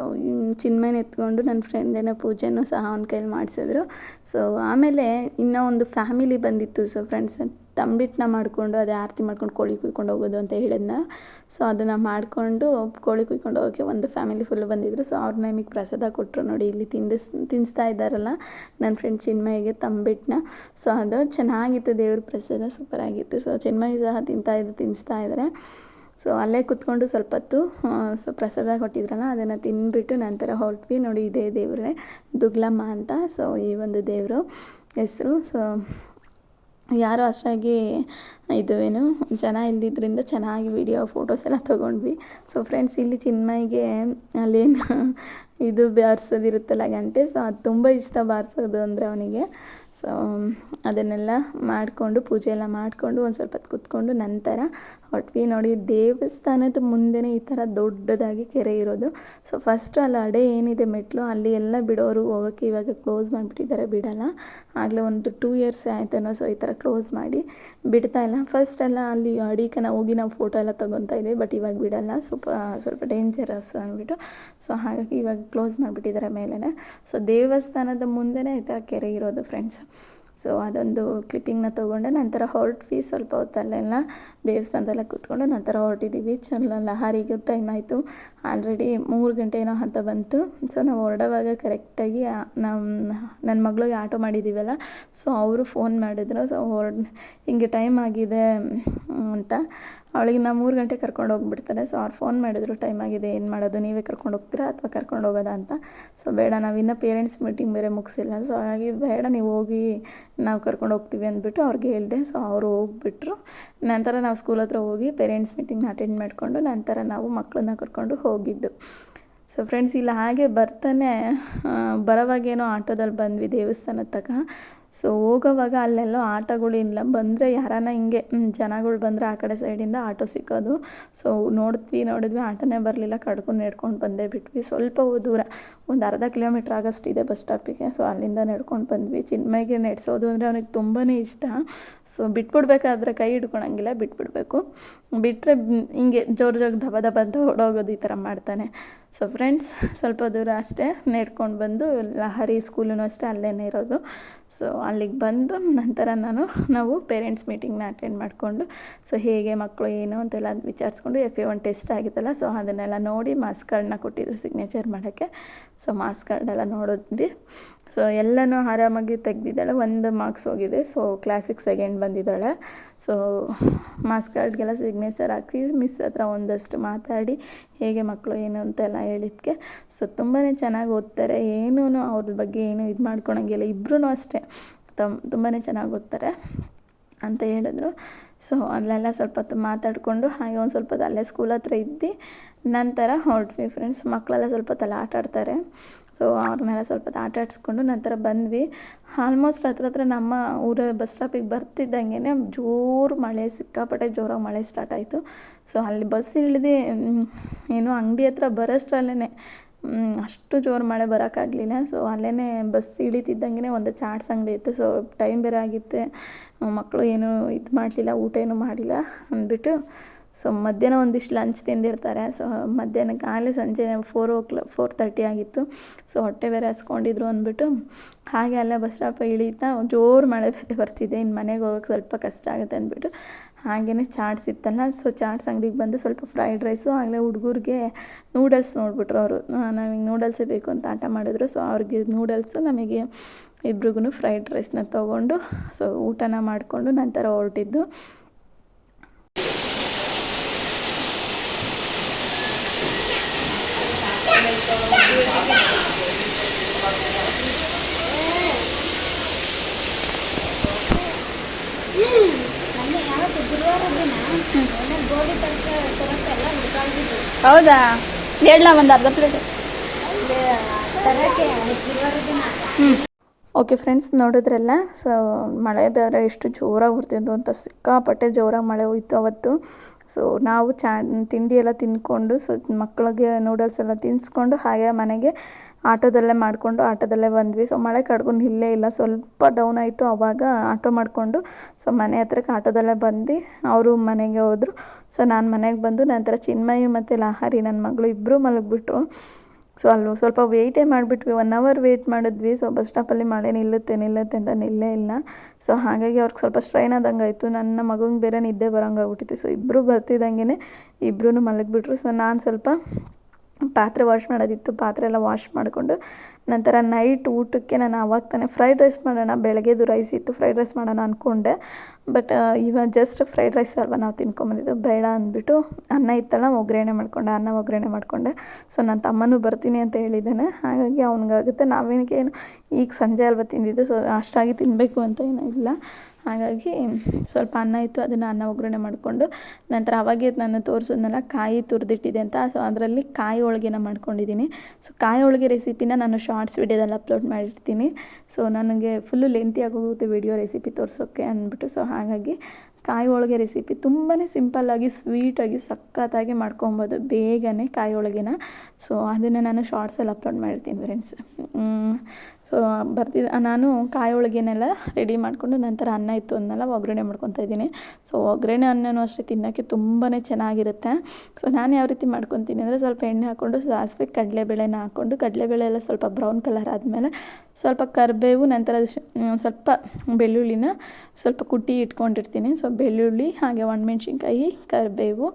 ಚಿನ್ಮಯನ ಎತ್ಕೊಂಡು ನನ್ನ ಫ್ರೆಂಡೇನೋ ಪೂಜೆನೂ ಸಹ ಅವನ ಕೈಲಿ ಮಾಡಿಸಿದ್ರು. ಸೊ ಆಮೇಲೆ ಇನ್ನೂ ಒಂದು ಫ್ಯಾಮಿಲಿ ಬಂದಿತ್ತು. ಸೊ ಫ್ರೆಂಡ್ಸ್ ತಂಬಿಟ್ಟನ್ನ ಮಾಡಿಕೊಂಡು ಅದೇ ಆರತಿ ಮಾಡ್ಕೊಂಡು ಕೋಳಿ ಕುಯ್ಕೊಂಡು ಹೋಗೋದು ಅಂತ ಹೇಳಿದ್ನ. ಸೊ ಅದನ್ನು ಮಾಡಿಕೊಂಡು ಕೋಳಿ ಕುಯ್ಕೊಂಡು ಹೋಗೋಕ್ಕೆ ಒಂದು ಫ್ಯಾಮಿಲಿ ಫುಲ್ ಬಂದಿದ್ರು. ಸೊ ಅವ್ರು ನಮಗೆ ಪ್ರಸಾದ ಕೊಟ್ಟರು ನೋಡಿ, ಇಲ್ಲಿ ತಿಂದಿಸ್ ತಿನ್ನಿಸ್ತಾ ಇದ್ದಾರಲ್ಲ ನನ್ನ ಫ್ರೆಂಡ್ ಚಿನ್ಮಯಿಗೆ ತಂಬಿಟ್ಟನ್ನ ಸೊ ಅದು ಚೆನ್ನಾಗಿತ್ತು ದೇವ್ರ ಪ್ರಸಾದ ಸೂಪರಾಗಿತ್ತು ಸೊ ಚಿನ್ಮಯಿ ಸಹ ತಿಂತಾ ಇದ್ದು ತಿನ್ನಿಸ್ತಾ ಇದ್ದಾರೆ ಸೊ ಅಲ್ಲೇ ಕುತ್ಕೊಂಡು ಸ್ವಲ್ಪ ಹೊತ್ತು ಸೊ ಪ್ರಸಾದ ಕೊಟ್ಟಿದ್ರಲ್ಲ, ಅದನ್ನು ತಿಂದ್ಬಿಟ್ಟು ನಂತರ ಹೊರಟ್ವಿ. ನೋಡಿ, ಇದೇ ದೇವರೇ, ದುಗ್ಲಮ್ಮ ಅಂತ. ಸೊ ಈ ಒಂದು ದೇವರು ಹೆಸರು. ಸೊ ಯಾರು ಅಷ್ಟಾಗಿ ಇದು ಏನು, ಜನ ಇಲ್ದಿದ್ದರಿಂದ ಚೆನ್ನಾಗಿ ವಿಡಿಯೋ ಫೋಟೋಸ್ ಎಲ್ಲ ತೊಗೊಂಡ್ವಿ. ಸೊ ಫ್ರೆಂಡ್ಸ್ ಇಲ್ಲಿ ಚಿನ್ಮಯ್ಗೆ ಅಲ್ಲೇನು ಇದು ಬಾರಿಸೋದಿರುತ್ತಲ್ಲ ಗಂಟೆ. ಸೊ ಅದು ತುಂಬ ಇಷ್ಟ ಬಾರಿಸೋದು ಅಂದರೆ ಅವನಿಗೆ. ಸೊ ಅದನ್ನೆಲ್ಲ ಮಾಡಿಕೊಂಡು ಪೂಜೆ ಎಲ್ಲ ಮಾಡಿಕೊಂಡು, ಒಂದು ಸ್ವಲ್ಪ ಹೊತ್ತು ಕೂತ್ಕೊಂಡು ನಂತರ ಹೊಟ್ವಿ ನೋಡಿ ದೇವಸ್ಥಾನದ ಮುಂದೆನೇ ಈ ಥರ ದೊಡ್ಡದಾಗಿ ಕೆರೆ ಇರೋದು. ಸೊ ಫಸ್ಟ್ ಅಲ್ಲಿ ಅಡೆ ಏನಿದೆ ಮೆಟ್ಲು, ಅಲ್ಲಿ ಎಲ್ಲ ಬಿಡೋರು ಹೋಗೋಕ್ಕೆ ಇವಾಗ ಕ್ಲೋಸ್ ಮಾಡಿಬಿಟ್ಟಿದ್ದಾರೆ, ಬಿಡಲ್ಲ. ಆಗಲೇ ಒಂದು ಟೂ ಇಯರ್ಸ್ ಆಯ್ತೇನೋ ಸೊ ಈ ಥರ ಕ್ಲೋಸ್ ಮಾಡಿ ಬಿಡ್ತಾ ಇಲ್ಲ. ಫಸ್ಟ್ ಎಲ್ಲ ಅಲ್ಲಿ ಅಡಿಕನ ಹೋಗಿ ನಾವು ಫೋಟೋ ಎಲ್ಲ ತೊಗೊತಾ ಇದ್ವಿ ಬಟ್ ಇವಾಗ ಬಿಡಲ್ಲ. ಸ್ವಲ್ಪ ಸ್ವಲ್ಪ ಡೇಂಜರಸ್ ಅಂದ್ಬಿಟ್ಟು ಸೊ ಹಾಗಾಗಿ ಇವಾಗ ಕ್ಲೋಸ್ ಮಾಡಿಬಿಟ್ಟಿದ್ದಾರೆ ಮೇಲೇ ಸೊ ದೇವಸ್ಥಾನದ ಮುಂದೆನೇ ಈ ಥರ ಕೆರೆ ಇರೋದು ಫ್ರೆಂಡ್ಸ್ ಸೊ ಅದೊಂದು ಕ್ಲಿಪ್ಪಿಂಗ್ನ ತೊಗೊಂಡೆ ನಂತರ ಹೊರಟ್ವಿ ಸ್ವಲ್ಪ ಹೊತ್ತಲ್ಲೆಲ್ಲ ದೇವಸ್ಥಾನದಲ್ಲ ಕೂತ್ಕೊಂಡು ನಂತರ ಹೊರಟಿದ್ದೀವಿ ಚಲೋ ಲಹಾರಿಗೆ ಟೈಮ್ ಆಯಿತು. ಆಲ್ರೆಡಿ ಮೂರು ಗಂಟೆ ಏನೋ ಅಂತ ಬಂತು. ಸೊ ನಾವು ಹೊರಡುವಾಗ ಕರೆಕ್ಟಾಗಿ ನಮ್ಮ ನನ್ನ ಮಗಳಿಗೆ ಆಟೋ ಮಾಡಿದ್ದೀವಲ್ಲ ಸೊ ಅವರು ಫೋನ್ ಮಾಡಿದ್ರು. ಸೊ ಹೊರ ಹಿಂಗೆ ಟೈಮ್ ಆಗಿದೆ ಅಂತ. ಅವಳಿಗೆ ನಾ ಮೂರು ಗಂಟೆ ಕರ್ಕೊಂಡು ಹೋಗ್ಬಿಡ್ತಾರೆ ಸೊ ಅವ್ರು ಫೋನ್ ಮಾಡಿದ್ರು ಟೈಮ್ ಆಗಿದೆ, ಏನು ಮಾಡೋದು? ನೀವೇ ಕರ್ಕೊಂಡು ಹೋಗ್ತೀರಾ ಅಥವಾ ಕರ್ಕೊಂಡು ಹೋಗೋದಾ ಅಂತ? ಸೊ ಬೇಡ, ನಾವು ಇನ್ನೂ ಪೇರೆಂಟ್ಸ್ ಮೀಟಿಂಗ್ ಬೇರೆ ಮುಗಿಸಿಲ್ಲ. ಸೊ ಹಾಗಾಗಿ ಬೇಡ, ನೀವು ಹೋಗಿ ನಾವು ಕರ್ಕೊಂಡು ಹೋಗ್ತೀವಿ ಅಂದ್ಬಿಟ್ಟು ಅವ್ರಿಗೆ ಹೇಳಿದೆ. ಸೊ ಅವರು ಹೋಗ್ಬಿಟ್ರು. ನಂತರ ನಾವು ಸ್ಕೂಲ್ ಹತ್ರ ಹೋಗಿ ಪೇರೆಂಟ್ಸ್ ಮೀಟಿಂಗ್ನ ಅಟೆಂಡ್ ಮಾಡಿಕೊಂಡು ನಂತರ ನಾವು ಮಕ್ಕಳನ್ನ ಕರ್ಕೊಂಡು ಹೋಗಿದ್ದು. ಸೊ ಫ್ರೆಂಡ್ಸ್ ಇಲ್ಲ, ಹಾಗೆ ಬರ್ತಾನೆ. ಬರವಾಗೇನೋ ಬರೋವಾಗೇನೋ ಆಟೋದಲ್ಲಿ ಬಂದ್ವಿ ದೇವಸ್ಥಾನದ ತನಕ ಸೊ ಹೋಗೋವಾಗ ಅಲ್ಲೆಲ್ಲೋ ಆಟೋಗಳು ಇಲ್ಲ. ಬಂದರೆ ಯಾರನ್ನ ಹಿಂಗೆ ಜನಗಳು ಬಂದರೆ ಆ ಕಡೆ ಸೈಡಿಂದ ಆಟೋ ಸಿಕ್ಕೋದು. ಸೊ ನೋಡಿದ್ವಿ ನೋಡಿದ್ವಿ, ಆಟೋನೇ ಬರಲಿಲ್ಲ, ಕಡ್ಕೊಂಡು ನೆಡ್ಕೊಂಡು ಬಂದೇ ಬಿಟ್ವಿ. ಸ್ವಲ್ಪ ದೂರ, ಒಂದು ಅರ್ಧ ಕಿಲೋಮೀಟ್ರ್ ಆಗಷ್ಟಿದೆ ಬಸ್ ಸ್ಟಾಪಿಗೆ ಸೊ ಅಲ್ಲಿಂದ ನಡ್ಕೊಂಡು ಬಂದ್ವಿ. ಚಿನ್ಮಯ್ಗೆ ನಡೆಸೋದು ಅಂದರೆ ಅವನಿಗೆ ತುಂಬಾ ಇಷ್ಟ. ಸೊ ಬಿಟ್ಬಿಡ್ಬೇಕಾದ್ರೆ ಕೈ ಹಿಡ್ಕೊಳಂಗಿಲ್ಲ, ಬಿಟ್ಬಿಡಬೇಕು. ಬಿಟ್ಟರೆ ಹಿಂಗೆ ಜೋರು ಜೋರು ದಬ ದಬ ಅಂತ ಓಡೋಗೋದು ಈ ಥರ ಮಾಡ್ತಾನೆ. ಸೊ ಫ್ರೆಂಡ್ಸ್ ಸ್ವಲ್ಪ ದೂರ ಅಷ್ಟೇ ನೆಡ್ಕೊಂಡು ಬಂದು, ಲಹರಿ ಸ್ಕೂಲೂ ಅಷ್ಟೇ ಅಲ್ಲೇ ಇರೋದು. ಸೊ ಅಲ್ಲಿಗೆ ಬಂದು ನಂತರ ನಾನು, ನಾವು ಪೇರೆಂಟ್ಸ್ ಮೀಟಿಂಗ್ನ ಅಟೆಂಡ್ ಮಾಡಿಕೊಂಡು ಸೊ ಹೇಗೆ ಮಕ್ಕಳು ಏನು ಅಂತೆಲ್ಲ ವಿಚಾರಿಸ್ಕೊಂಡು ಎಫ್ ಒನ್ ಟೆಸ್ಟ್ ಆಗಿತ್ತಲ್ಲ ಸೊ ಅದನ್ನೆಲ್ಲ ನೋಡಿ ಮಾಸ್ಕ್ ಕಾರ್ಡ್ನ ಕೊಟ್ಟಿದ್ರು ಸಿಗ್ನೇಚರ್ ಮಾಡೋಕ್ಕೆ. ಸೊ ಮಾಸ್ಕ್ ಕಾರ್ಡೆಲ್ಲ ನೋಡಿದ್ವಿ. ಸೊ ಎಲ್ಲನೂ ಆರಾಮಾಗಿ ತೆಗ್ದಿದ್ದಾಳೆ, ಒಂದು ಮಾರ್ಕ್ಸ್ ಹೋಗಿದೆ. ಸೊ ಕ್ಲಾಸಿಗೆ ಸೆಕೆಂಡ್ ಬಂದಿದ್ದಾಳೆ. ಸೊ ಮಾಸ್ ಕಾರ್ಡ್ಗೆಲ್ಲ ಸಿಗ್ನೇಚರ್ ಹಾಕಿ ಮಿಸ್ ಹತ್ರ ಒಂದಷ್ಟು ಮಾತಾಡಿ, ಹೇಗೆ ಮಕ್ಕಳು ಏನು ಅಂತೆಲ್ಲ ಹೇಳಿದ್ಕೆ. ಸೊ ತುಂಬಾ ಚೆನ್ನಾಗಿ ಓದ್ತಾರೆ. ಏನೂ ಅವ್ರ ಬಗ್ಗೆ ಏನು ಇದು ಮಾಡ್ಕೊಳಂಗಿಲ್ಲ. ಇಬ್ಬರೂ ಅಷ್ಟೇ. ತಮ್ ತುಂಬಾ ಚೆನ್ನಾಗಿ ಓದ್ತಾರೆ ಅಂತ ಹೇಳಿದ್ರು. ಸೊ ಅಲ್ಲೆಲ್ಲ ಸ್ವಲ್ಪ ಹೊತ್ತು ಮಾತಾಡಿಕೊಂಡು, ಹಾಗೆ ಒಂದು ಸ್ವಲ್ಪ ಅಲ್ಲೇ ಸ್ಕೂಲ್ ಹತ್ರ ಇದ್ದು. ನಂತರ, ಹೊರಟ್ವಿ ಫ್ರೆಂಡ್ಸ್ ಮಕ್ಕಳೆಲ್ಲ ಸ್ವಲ್ಪ ಹೊತ್ತಲ್ಲಿ ಆಟ ಆಡ್ತಾರೆ ಸೊ ಅವ್ರನ್ನೆಲ್ಲ ಸ್ವಲ್ಪ ಆಟ ಆಡಿಸ್ಕೊಂಡು ನಂತರ ಬಂದ್ವಿ. ಆಲ್ಮೋಸ್ಟ್ ಹತ್ರ ಹತ್ರ ನಮ್ಮ ಊರ ಬಸ್ ಸ್ಟಾಪಿಗೆ ಬರ್ತಿದ್ದಂಗೆ ಜೋರು ಮಳೆ, ಸಿಕ್ಕಾಪಟ್ಟೆ ಜೋರಾಗಿ ಮಳೆ ಸ್ಟಾರ್ಟ್ ಆಯಿತು. ಸೊ ಅಲ್ಲಿ ಬಸ್ ಇಳಿದು ಏನು ಅಂಗಡಿ ಹತ್ರ ಬರೋಷ್ಟ್ರಲ್ಲೇ ಅಷ್ಟು ಜೋರು ಮಳೆ ಬರೋಕ್ಕಾಗಲಿಲ್ಲ. ಸೊ ಅಲ್ಲೇ ಬಸ್ ಇಳಿತಿದ್ದಂಗೆ ಒಂದು ಚಾಟ್ಸ್ ಅಂಗಡಿ ಇತ್ತು. ಸೊ ಟೈಮ್ ಬೇರೆ ಆಗಿತ್ತೆ. ಮಕ್ಕಳು ಏನು ಇದು ಮಾಡಲಿಲ್ಲ, ಊಟ ಏನು ಮಾಡಿಲ್ಲ ಅಂದ್ಬಿಟ್ಟು ಸೊ ಮಧ್ಯಾಹ್ನ ಒಂದಿಷ್ಟು ಲಂಚ್ ತಿಂದಿರ್ತಾರೆ. ಸೊ ಮಧ್ಯಾಹ್ನಕ್ಕೆ ಆಗಲೇ ಸಂಜೆ four o'clock four thirty ಆಗಿತ್ತು. ಸೊ ಹೊಟ್ಟೆ ಬೇರೆ ಹಸ್ಕೊಂಡಿದ್ರು ಅಂದ್ಬಿಟ್ಟು, ಹಾಗೆ ಅಲ್ಲೇ ಬಸ್ ಸ್ಟಾಪ್ ಇಳೀತಾ ಜೋರು ಮಳೆ ಬೇರೆ ಬರ್ತಿದೆ. ಇನ್ನು ಮನೆಗೆ ಹೋಗೋಕೆ ಸ್ವಲ್ಪ ಕಷ್ಟ ಆಗುತ್ತೆ ಅಂದ್ಬಿಟ್ಟು ಹಾಗೇ ಚಾಟ್ಸ್ ಇತ್ತಲ್ಲ. ಸೊ ಚಾಟ್ಸ್ ಅಂಗಡಿಗೆ ಬಂದು ಸ್ವಲ್ಪ ಫ್ರೈಡ್ ರೈಸು ಆಗಲೇ ಹುಡುಗರಿಗೆ ನೂಡಲ್ಸ್ ನೋಡಿಬಿಟ್ರು ಅವರು. ನಮಗೆ ನೂಡಲ್ಸೇ ಬೇಕು ಅಂತ ಆಟ ಮಾಡಿದ್ರು. ಸೊ ಅವ್ರಿಗೆ ನೂಡಲ್ಸು ನಮಗೆ ಇಬ್ರಿಗೂ ಫ್ರೈಡ್ ರೈಸ್ನ ತೊಗೊಂಡು ಸೊ ಊಟನ ಮಾಡಿಕೊಂಡು ನಂತರ ಹೊರಟಿದ್ದು. ಹೌದಾ? ಹೇಳಲ್ಲ ಒಂದು ಅರ್ಧ ಪ್ಲೇಟ್ ಓಕೆ ಫ್ರೆಂಡ್ಸ್ ನೋಡಿದ್ರಲ್ಲ ಸೊ ಮಳೆ ಬೇರೆ ಎಷ್ಟು ಜೋರಾಗಿ ಬರ್ತಿದ್ದು ಅಂತ ಸಿಕ್ಕಾಪಟ್ಟೆ ಜೋರಾಗಿ ಮಳೆ ಹೋಯ್ತು ಅವತ್ತು. ಸೊ ನಾವು ಚಾ ತಿಂಡಿ ಎಲ್ಲ ತಿಂದ್ಕೊಂಡು ಸೊ ಮಕ್ಕಳಿಗೆ ನೂಡಲ್ಸ್ ಎಲ್ಲ ತಿನ್ನಿಸ್ಕೊಂಡು ಹಾಗೆ ಮನೆಗೆ ಆಟೋದಲ್ಲೇ ಮಾಡಿಕೊಂಡು, ಆಟೋದಲ್ಲೇ ಬಂದ್ವಿ. ಸೊ ಮಳೆ ಕಡ್ಕೊಂಡು ಇಲ್ಲೇ ಇಲ್ಲ. ಸ್ವಲ್ಪ ಡೌನ್ ಆಯಿತು ಆವಾಗ ಆಟೋ ಮಾಡಿಕೊಂಡು ಸೊ ಮನೆ ಹತ್ರಕ್ಕೆ ಆಟೋದಲ್ಲೇ ಬಂದು ಅವರು ಮನೆಗೆ ಹೋದರು. ಸೊ ನಾನು ಮನೆಗೆ ಬಂದು ನಂತರ ಚಿನ್ಮಯಿ ಮತ್ತು ಲಹಾರಿ ನನ್ನ ಮಗಳು ಇಬ್ಬರು ಮಲಗಿಬಿಟ್ರು. ಸೊ ಅಲ್ಲಿ ಸ್ವಲ್ಪ ವೆಯ್ಟೇ ಮಾಡಿಬಿಟ್ವಿ. ಒನ್ ಅವರ್ ವೆಯ್ಟ್ ಮಾಡಿದ್ವಿ. ಸೊ ಬಸ್ ಸ್ಟಾಪಲ್ಲಿ ಮಳೆ ನಿಲ್ಲುತ್ತೆ ನಿಲ್ಲುತ್ತೆ ಅಂತ ನಿಲ್ಲೇ ಇಲ್ಲ. ಸೊ ಹಾಗಾಗಿ ಅವ್ರಿಗೆ ಸ್ವಲ್ಪ ಸ್ಟ್ರೈನ್ ಆದಂಗೆ ಆಯಿತು. ನನ್ನ ಮಗಂಗೆ ಬೇರೆ ನಿದ್ದೆ ಬರೋಂಗಾಗ್ಬಿಟ್ಟಿತ್ತು ಸೊ ಇಬ್ಬರು ಬರ್ತಿದ್ದಂಗೆ ಇಬ್ಬರೂ ಮಲಗಿಬಿಟ್ರು. ಸೊ ನಾನು ಸ್ವಲ್ಪ ಪಾತ್ರೆ ವಾಶ್ ಮಾಡೋದಿತ್ತು, ಪಾತ್ರೆ ಎಲ್ಲ ವಾಶ್ ಮಾಡಿಕೊಂಡು ನಂತರ ನೈಟ್ ಊಟಕ್ಕೆ ನಾನು ಆವಾಗ ತಾನೇ ಫ್ರೈಡ್ ರೈಸ್ ಮಾಡೋಣ ಬೆಳಗ್ಗೆದು ರೈಸ್ ಇತ್ತು ಫ್ರೈಡ್ ರೈಸ್ ಮಾಡೋಣ ಅಂದ್ಕೊಂಡೆ ಬಟ್ ಇವಾಗ ಜಸ್ಟ್ ಫ್ರೈಡ್ ರೈಸ್ ಅಲ್ವ ನಾವು ತಿನ್ಕೊಂಬಂದಿದ್ದು ಬೇಡ ಅಂದ್ಬಿಟ್ಟು ಅನ್ನ ಇತ್ತಲ್ಲ, ಒಗ್ಗರಣೆ ಮಾಡಿಕೊಂಡೆ, ಅನ್ನ ಒಗ್ಗರಣೆ ಮಾಡಿಕೊಂಡೆ. ಸೊ ನನ್ನ ತಮ್ಮನೂ ಬರ್ತೀನಿ ಅಂತ ಹೇಳಿದ್ದೇನೆ. ಹಾಗಾಗಿ ಅವ್ನಿಗಾಗುತ್ತೆ, ನಾವೇನಕ್ಕೆ ಏನು, ಈಗ ಸಂಜೆ ಅಲ್ವ ತಿಂದಿದ್ದು ಸೊ ಅಷ್ಟಾಗಿ ತಿನ್ನಬೇಕು ಅಂತ ಏನೂ ಇಲ್ಲ. ಹಾಗಾಗಿ ಸ್ವಲ್ಪ ಅನ್ನ ಇತ್ತು, ಅದನ್ನು ಅನ್ನ ಒಗ್ಗರಣೆ ಮಾಡಿಕೊಂಡು ನಂತರ ಅವಾಗೆ ನಾನು ತೋರಿಸಿದ್ನಲ್ಲ ಕಾಯಿ ತುರಿದಿಟ್ಟಿದೆ ಅಂತ ಸೊ ಅದರಲ್ಲಿ ಕಾಯಿ ಹೋಳ್ಗೆನ ಮಾಡ್ಕೊಂಡಿದ್ದೀನಿ ಸೊ ಕಾಯಿ ಹೋಳ್ಗೆ ರೆಸಿಪಿನ ನಾನು ಶಾರ್ಟ್ಸ್ ವಿಡಿಯೋದಲ್ಲಿ ಅಪ್ಲೋಡ್ ಮಾಡಿರ್ತೀನಿ. ಸೊ ನನಗೆ ಫುಲ್ಲು ಲೆಂತಿಯಾಗಿ ಹೋಗುತ್ತೆ ವಿಡಿಯೋ ರೆಸಿಪಿ ತೋರಿಸೋಕ್ಕೆ ಅಂದ್ಬಿಟ್ಟು ಸೊ ಹಾಗಾಗಿ ಕಾಯಿ ಹೋಳಿಗೆ ರೆಸಿಪಿ ತುಂಬಾ ಸಿಂಪಲ್ಲಾಗಿ ಸ್ವೀಟಾಗಿ ಸಖತ್ತಾಗಿ ಮಾಡ್ಕೊಬೋದು ಬೇಗನೆ ಕಾಯಿ ಹೋಳಿಗೆನ ಸೊ ಅದನ್ನು ನಾನು ಶಾರ್ಟ್ಸಲ್ಲಿ ಅಪ್ಲೋಡ್ ಮಾಡಿರ್ತೀನಿ ಫ್ರೆಂಡ್ಸ್ ಸೊ ಬರ್ತಿದ್ದ ನಾನು ಕಾಯಿ ಹೋಳಿಗೆನೆಲ್ಲ ರೆಡಿ ಮಾಡಿಕೊಂಡು ನಂತರ ಅನ್ನ ಇತ್ತು ಅಂದಲ್ಲ ಒಗ್ಗರಣೆ ಮಾಡ್ಕೊತಾ ಇದ್ದೀನಿ. ಸೊ ಒಗ್ಗರಣೆ ಅನ್ನನೂ ಅಷ್ಟೇ ತಿನ್ನೋಕ್ಕೆ ತುಂಬಾ ಚೆನ್ನಾಗಿರುತ್ತೆ. ಸೊ ನಾನು ಯಾವ ರೀತಿ ಮಾಡ್ಕೊತೀನಿ ಅಂದರೆ ಸ್ವಲ್ಪ ಎಣ್ಣೆ ಹಾಕ್ಕೊಂಡು ಸಾಸಿವೆ ಕಡಲೆಬೇಳೆನ ಹಾಕ್ಕೊಂಡು ಕಡಲೆಬೇಳೆ ಎಲ್ಲ ಸ್ವಲ್ಪ ಬ್ರೌನ್ ಕಲರ್ ಆದಮೇಲೆ ಸ್ವಲ್ಪ ಕರಿಬೇವು, ನಂತರ ಸ್ವಲ್ಪ ಬೆಳ್ಳುಳ್ಳಿನ ಸ್ವಲ್ಪ ಕುಟ್ಟಿ ಇಟ್ಕೊಂಡಿರ್ತೀನಿ. ಸೊ ಬೆಳ್ಳುಳ್ಳಿ ಹಾಗೆ ಒಣಮೆಣ್ಸಿನ್ಕಾಯಿ ಕರಿಬೇವು,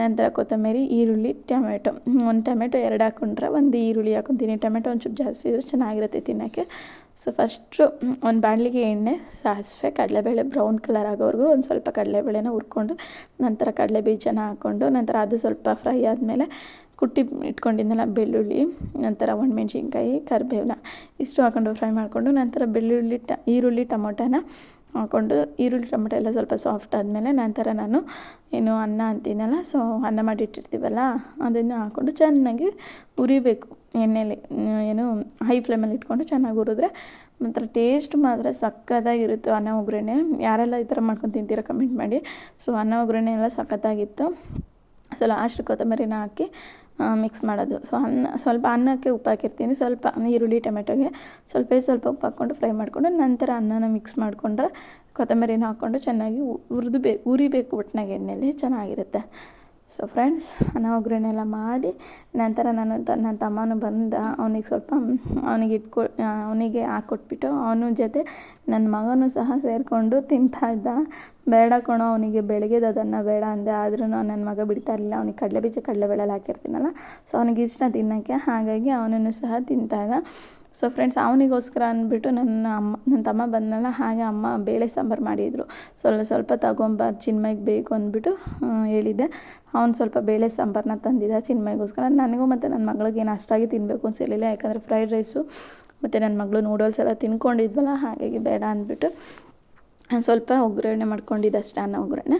ನಂತರ ಕೊತ್ತಂಬರಿ, ಈರುಳ್ಳಿ, ಟೊಮೆಟೊ. ಒಂದು ಟೊಮೆಟೊ ಎರಡು ಹಾಕೊಂಡ್ರೆ ಒಂದು ಈರುಳ್ಳಿ ಹಾಕೊತೀನಿ. ಟೊಮೆಟೊ ಒಂಚೂರು ಜಾಸ್ತಿ ಇದ್ರೆ ಚೆನ್ನಾಗಿರುತ್ತೆ ತಿನ್ನೋಕ್ಕೆ. ಸೊ ಫಸ್ಟು ಒಂದು ಬಾಣಲಿಗೆ ಎಣ್ಣೆ, ಸಾಸಿವೆ, ಕಡಲೆಬೇಳೆ ಬ್ರೌನ್ ಕಲರ್ ಆಗೋವರೆಗೂ ಒಂದು ಸ್ವಲ್ಪ ಕಡಲೆಬೇಳೆನ ಹುರ್ಕೊಂಡು, ನಂತರ ಕಡಲೆ ಬೀಜನ ಹಾಕ್ಕೊಂಡು ನಂತರ ಅದು ಸ್ವಲ್ಪ ಫ್ರೈ ಆದಮೇಲೆ ಕುಟ್ಟಿ ಇಟ್ಕೊಂಡಿದ್ನಲ್ಲ ಬೆಳ್ಳುಳ್ಳಿ, ನಂತರ ಒಣಮೆಣ್ಸಿನ್ಕಾಯಿ ಕರಿಬೇವನ್ನ ಇಷ್ಟು ಹಾಕೊಂಡು ಫ್ರೈ ಮಾಡಿಕೊಂಡು, ನಂತರ ಬೆಳ್ಳುಳ್ಳಿ, ಟ, ಈರುಳ್ಳಿ, ಟೊಮೊಟೊನ ಹಾಕ್ಕೊಂಡು ಈರುಳ್ಳಿ ಟೊಮೆಟೊ ಎಲ್ಲ ಸ್ವಲ್ಪ ಸಾಫ್ಟ್ ಆದಮೇಲೆ ನಂತರ ನಾನು ಏನು ಅನ್ನ ಅಂತೀನಲ್ಲ ಸೊ ಅನ್ನ ಮಾಡಿಟ್ಟಿರ್ತೀವಲ್ಲ, ಅದನ್ನು ಹಾಕ್ಕೊಂಡು ಚೆನ್ನಾಗಿ ಉರಿಬೇಕು ಎಣ್ಣೆಲಿ, ಏನು ಹೈ ಫ್ಲೇಮಲ್ಲಿ ಇಟ್ಕೊಂಡು ಚೆನ್ನಾಗಿ ಹುರಿದ್ರೆ ಮಾತ್ರ ಟೇಸ್ಟ್ ಮಾತ್ರ ಸಖತ್ತಾಗಿರುತ್ತೆ ಅನ್ನ ಒಗ್ಗರಣೆ. ಯಾರೆಲ್ಲ ಈ ಥರ ಮಾಡ್ಕೊಂಡು ತಿಂತೀರ ಕಮೆಂಟ್ ಮಾಡಿ. ಸೊ ಅನ್ನ ಒಗ್ಗರಣೆ ಎಲ್ಲ ಸಖತ್ತಾಗಿತ್ತು ಸೊ ಲಾಸ್ಟ್ ಕೊತ್ತಂಬರಿನ ಹಾಕಿ ಮಿಕ್ಸ್ ಮಾಡೋದು. ಸೊ ಅನ್ನ, ಸ್ವಲ್ಪ ಅನ್ನಕ್ಕೆ ಉಪ್ಪು ಹಾಕಿರ್ತೀನಿ. ಸ್ವಲ್ಪ ಈರುಳ್ಳಿ, ಟೊಮೆಟೊಗೆ ಸ್ವಲ್ಪ ಸ್ವಲ್ಪ ಉಪ್ಪು ಹಾಕ್ಕೊಂಡು ಫ್ರೈ ಮಾಡಿಕೊಂಡು ನಂತರ ಅನ್ನನ ಮಿಕ್ಸ್ ಮಾಡಿಕೊಂಡ್ರೆ ಕೊತ್ತಂಬರಿನ ಹಾಕ್ಕೊಂಡು ಚೆನ್ನಾಗಿ ಉರಿದು ಬೇ, ಉರಿಬೇಕು ಒಟ್ಟಿನಾಗ ಎಣ್ಣೆಯಲ್ಲಿ ಚೆನ್ನಾಗಿರುತ್ತೆ. ಸೊ ಫ್ರೆಂಡ್ಸ್ ನಾನು ಒಗ್ಗರಣೆ ಎಲ್ಲ ಮಾಡಿ ನಂತರ ನಾನು ನನ್ನ ತಮ್ಮನೂ ಬಂದ ಅವನಿಗೆ ಸ್ವಲ್ಪ, ಅವನಿಗೆ ಇಟ್ಕೊ ಅವನಿಗೆ ಹಾಕ್ಕೊಟ್ಬಿಟ್ಟು ಅವನ ಜೊತೆ ನನ್ನ ಮಗನೂ ಸಹ ಸೇರಿಕೊಂಡು ತಿಂತಾ ಇದ್ದ. ಬೇಡ ಕಣೋ, ಅವನಿಗೆ ಬೆಳಗ್ಗೆದು ಅದನ್ನು ಬೇಡ ಅಂದೆ. ಆದ್ರೂ ನನ್ನ ಮಗ ಬಿಡ್ತಾ ಇರಲಿಲ್ಲ. ಅವನಿಗೆ ಕಡಲೆ ಬೀಜ ಕಡಲೆಬೇಳೆಲ್ಲ ಹಾಕಿರ್ತೀನಲ್ಲ. ಸೊ ಅವನಿಗೆ ಇಷ್ಟ ತಿನ್ನೋಕ್ಕೆ ಹಾಗಾಗಿ ಅವನನ್ನು ಸಹ ತಿಂತಾಯಿದ್ದ ಸೊ ಫ್ರೆಂಡ್ಸ್ ಅವನಿಗೋಸ್ಕರ ಅಂದ್ಬಿಟ್ಟು ನನ್ನ ಅಮ್ಮ, ನನ್ನ ತಮ್ಮ ಬಂದನಲ್ಲ ಹಾಗೆ ಅಮ್ಮ ಬೇಳೆ ಸಾಂಬಾರು ಮಾಡಿದರು. ಸ್ವಲ್ಪ ಸ್ವಲ್ಪ ತಗೊಂಬ, ಚಿನ್ಮಯ್ಗೆ ಬೇಕು ಅಂದ್ಬಿಟ್ಟು ಹೇಳಿದ್ದೆ. ಅವ್ನು ಸ್ವಲ್ಪ ಬೇಳೆ ಸಾಂಬಾರನ್ನ ತಂದಿದ್ದ ಚಿನ್ಮಯ್ಗೋಸ್ಕರ. ನನಗೂ ಮತ್ತು ನನ್ನ ಮಗಳಿಗೆ ಏನು ಅಷ್ಟಾಗಿ ತಿನ್ನಬೇಕು ಅನ್ಸಿರ್ಲಿಲ್ಲ. ಯಾಕಂದರೆ ಫ್ರೈಡ್ ರೈಸು ಮತ್ತು ನನ್ನ ಮಗಳು ನೂಡಲ್ಸ್ ಎಲ್ಲ ತಿನ್ಕೊಂಡಿದ್ವಲ್ಲ, ಹಾಗಾಗಿ ಬೇಡ ಅಂದ್ಬಿಟ್ಟು, ಸ್ವಲ್ಪ ಒಗ್ಗರಣೆ ಮಾಡ್ಕೊಂಡಿದ್ದೆ ಅಷ್ಟೇ ಅನ್ನ ಒಗ್ಗರಣೆ.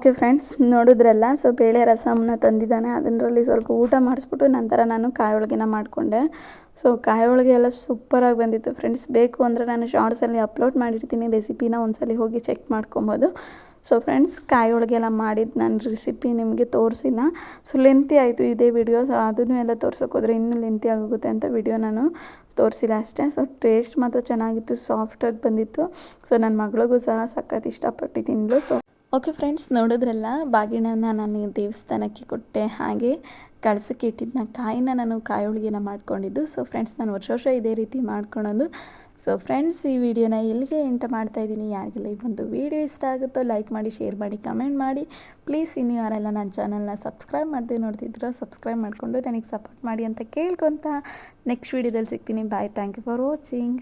ಓಕೆ ಫ್ರೆಂಡ್ಸ್ ನೋಡಿದ್ರಲ್ಲ ಸೊ ಬೇಳೆ ರಸಮನ್ನ ತಂದಿದ್ದಾನೆ. ಅದರಲ್ಲಿ ಸ್ವಲ್ಪ ಊಟ ಮಾಡಿಸ್ಬಿಟ್ಟು ನಂತರ ನಾನು ಕಾಯಿ ಹೋಳಿಗೆನ ಮಾಡಿಕೊಂಡೆ. ಸೊ ಕಾಯಿ ಹೋಳಿಗೆ ಎಲ್ಲ ಸೂಪರಾಗಿ ಬಂದಿತ್ತು ಫ್ರೆಂಡ್ಸ್ ಬೇಕು ಅಂದರೆ ನಾನು ಶಾರ್ಟ್ಸಲ್ಲಿ ಅಪ್ಲೋಡ್ ಮಾಡಿರ್ತೀನಿ. ರೆಸಿಪಿನ ಒಂದ್ಸಲಿ ಹೋಗಿ ಚೆಕ್ ಮಾಡ್ಕೊಬೋದು. ಸೊ ಫ್ರೆಂಡ್ಸ್ ಕಾಯಿ ಹೋಳಿಗೆ ಎಲ್ಲ ಮಾಡಿದ್ದು ನಾನು ರೆಸಿಪಿ ನಿಮಗೆ ತೋರಿಸಿಲ್ಲ ಸೊ ಲೆಂತಿ ಆಯಿತು ಇದೇ ವಿಡಿಯೋ ಸೊ ಅದನ್ನು ಎಲ್ಲ ತೋರ್ಸೋಕೆ ಹೋದರೆ ಇನ್ನೂ ಲೆಂತಿ ಆಗೋಗುತ್ತೆ ಅಂತ ವಿಡಿಯೋ ನಾನು ತೋರಿಸಿಲ್ಲ ಅಷ್ಟೇ. ಸೊ ಟೇಸ್ಟ್ ಮಾತ್ರ ಚೆನ್ನಾಗಿತ್ತು ಸಾಫ್ಟಾಗಿ ಬಂದಿತ್ತು. ಸೊ ನನ್ನ ಮಗಳಿಗೂ ಸಹ ಸಖತ್ ಇಷ್ಟಪಟ್ಟು ತಿಂದಳು ಸೊ ಓಕೆ ಫ್ರೆಂಡ್ಸ್ ನೋಡಿದ್ರಲ್ಲ, ಬಾಗಿಣನ ನಾನು ದೇವಸ್ಥಾನಕ್ಕೆ ಕೊಟ್ಟೆ ಹಾಗೆ ಕಳ್ಸಕ್ಕೆ ಇಟ್ಟಿದ್ದನ್ನ ಕಾಯಿನ ನಾನು ಕಾಯಿ ಮಾಡ್ಕೊಂಡಿದ್ದು. ಸೊ ಫ್ರೆಂಡ್ಸ್ ನಾನು ವರ್ಷ ವರ್ಷ ಇದೇ ರೀತಿ ಮಾಡ್ಕೊಳೋದು. ಸೊ ಫ್ರೆಂಡ್ಸ್ ಈ ವಿಡಿಯೋನ ಎಲ್ಲಿಗೆ ಎಂಟ ಮಾಡ್ತಾ ಇದ್ದೀನಿ. ಯಾರಿಗೆಲ್ಲ ಈ ಒಂದು ವಿಡಿಯೋ ಇಷ್ಟ ಆಗುತ್ತೋ ಲೈಕ್ ಮಾಡಿ ಶೇರ್ ಮಾಡಿ ಕಮೆಂಟ್ ಮಾಡಿ. ಪ್ಲೀಸ್ ಇನ್ನು ಯಾರೆಲ್ಲ ನನ್ನ ಚಾನಲ್ನ ಸಬ್ಸ್ಕ್ರೈಬ್ ಮಾಡಿದೆ ನೋಡ್ತಿದ್ರೋ ಸಬ್ಸ್ಕ್ರೈಬ್ ಮಾಡಿಕೊಂಡು ನನಗೆ ಸಪೋರ್ಟ್ ಮಾಡಿ ಅಂತ ಕೇಳ್ಕೊತ ನೆಕ್ಸ್ಟ್ ವಿಡಿಯೋದಲ್ಲಿ ಸಿಗ್ತೀನಿ. Bye thank you for watching